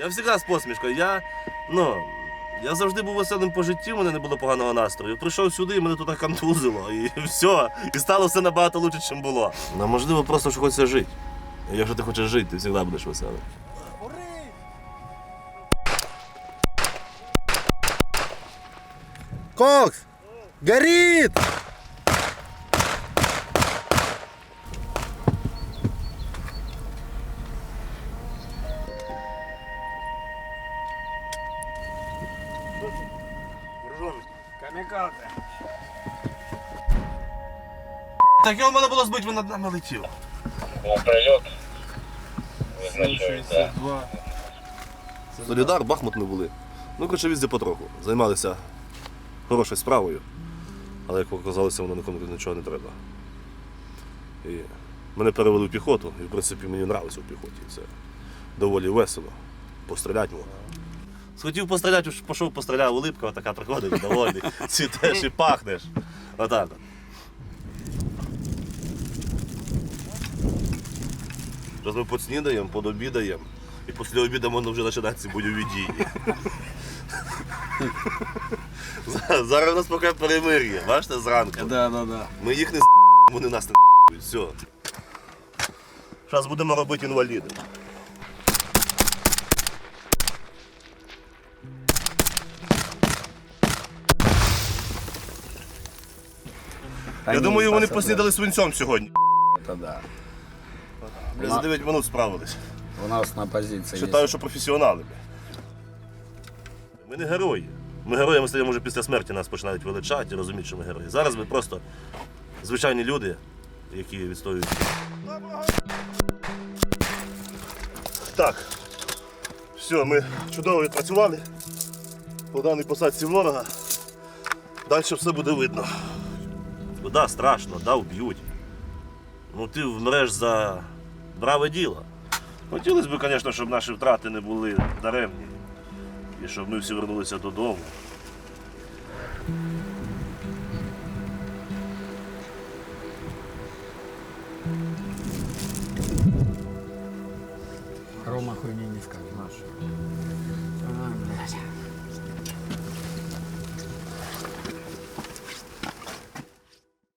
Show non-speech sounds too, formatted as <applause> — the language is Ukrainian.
Я завжди з посмішкою. Я, ну, я завжди був веселим по житті, у мене не було поганого настрою. Прийшов сюди, і мене тут контузило, і <laughs> все. І стало все набагато лучше, ніж було. Ну, можливо, просто що хочеться жити. І Якщо ти хочеш жити, ти завжди будеш веселим. Кокс! Горит! Камікадзе. Так його мене було збити, він над нами летів. Був прильот. 62. Солідар, Бахмут ми були. Ну, коротше, візде потроху. Займалися хорошою справою. Але як оказалося, воно нікому нічого не треба. І мене перевели в піхоту, і в принципі мені нравиться в піхоті. Це доволі весело. Постріляти можна. Схотів постріляти, пішов постріляв, улипка така приходить, доволі. Цвітеш і пахнеш. Отак. Зараз ми поснідаємо, подобідаємо. І після обіду можна вже починати бойові дії. За- Зараз у нас поки перемир'я, бачите, зранку. Да, да, да. Ми їх не с***, вони нас не с***ють, все. Зараз будемо робити інваліди. Я думаю, вони поснідали свинцем сьогодні. Это да. Бля, За 9 минут справились. У нас на позиції Вважаю, що професіонали. бля. Ми не герої. Ми героями стаємо вже після смерті, нас починають величати і розуміти, що ми герої. Зараз ми просто звичайні люди, які відстоюють. Так. Все, ми чудово відпрацювали по даній посадці ворога. Далі все буде видно. Ну, да, страшно, да, вб'ють. Ну ти вмреш за браве діло. Хотілося б, звісно, щоб наші втрати не були даремні. І щоб ми всі вернулися додому. Рома хуйні не скажеш. А, блядь.